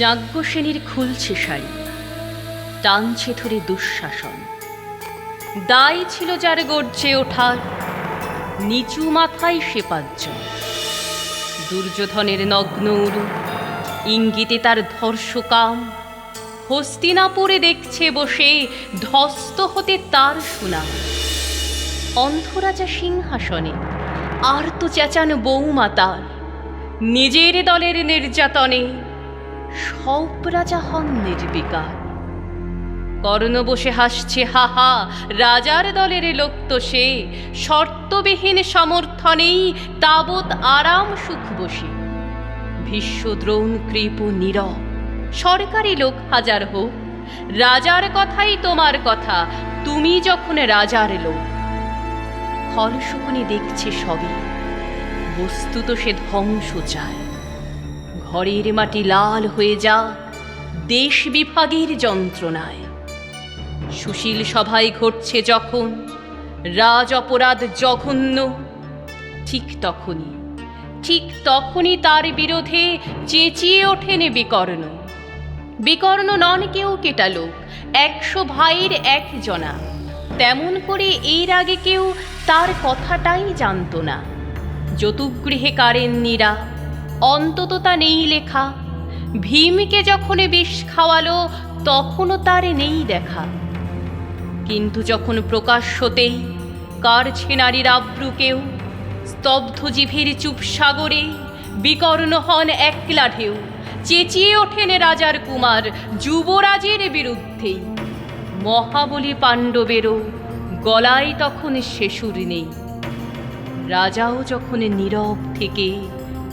যাজ্ঞসেনীর খুলছে শাড়ি, টানছে ধরে দুঃশাসন। দায় ছিল যার গর্জে ওঠার, নিচু মাথায় সে পাঁচজন। দুর্যোধনের নগ্ন উরু, ইঙ্গিতে তার ধর্ষকাম হস্তিনাপুরে দেখছে বসে ধস্ত হতে তার সুনাম। অন্ধরাজা সিংহাসনে আর তো চেঁচান বৌমাতার নিজের দলের নির্যাতনে সব রাজা হন নির্বিকার। কর্ণ বসে হাসছে হাহা রাজার দলের লোক তো সে। শর্তবিহীন সমর্থনেই তাবৎ আরাম সুখ বসে। ভীষ্ম দ্রোণ কৃপ নীরব, সরকারি লোক হাজার হোক। রাজার কথাই তোমার কথা, তুমি যখন রাজার লোক। ফলশুকনি দেখছে সবই, বস্তুত সে ধ্বংস চায়। ঘরের মাটি লাল হয়ে যা, দেশ বিভাগের যন্ত্রণায়। সুশীল সভায় ঘটছে যখন, রাজ অপরাধ জঘন্য। ঠিক তখনই ঠিক তখনই তার বিরোধে চেঁচিয়ে ওঠেন বিকর্ণ। বিকর্ণ নন কেউ কেটা লোক, একশো ভাইয়ের একজনা। তেমন করে এর আগে কেউ তার কথাটাই জানতো না। যতুগৃহে কারেন্নিরা অন্তত তা নেই লেখা। ভীমকে যখন বিষ খাওয়ালো, তখনও তার নেই দেখা। কিন্তু যখন প্রকাশ্যতেই কারছে নারীর আব্রু কেউ, স্তব্ধ জিভের চুপ সাগরে বিকর্ণ হন একলা ঢেউ, চেঁচিয়ে ওঠেন রাজার কুমার যুবরাজের বিরুদ্ধেই মহাবলী পাণ্ডবেরও গলায় তখন শেষুর নেই। রাজাও যখন নীরব থেকে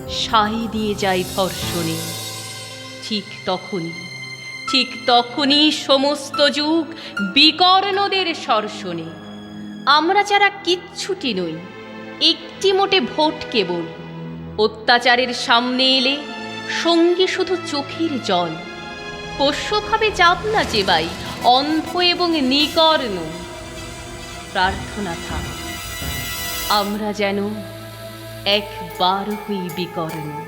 সাই দিয়ে যায় ধর্ষণে। ঠিক তখনই ঠিক তখনই সমস্ত যুগ বিকর্ণদের সর্ষণে। আমরা যারা কিচ্ছুটি নই, একটি মোটে ভোট কেবল। অত্যাচারের সামনে এলে সঙ্গী শুধু চোখের জল। পোষ্যভাবে যাব না চেবাই অন্ধ এবং নিকর্ণ। প্রার্থনা থাক, আমরা যেন একবার হই বিকর্ণ।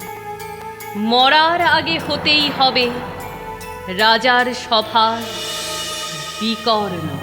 মরার আগে হতেই হবে রাজার সভার বিকর্ণ।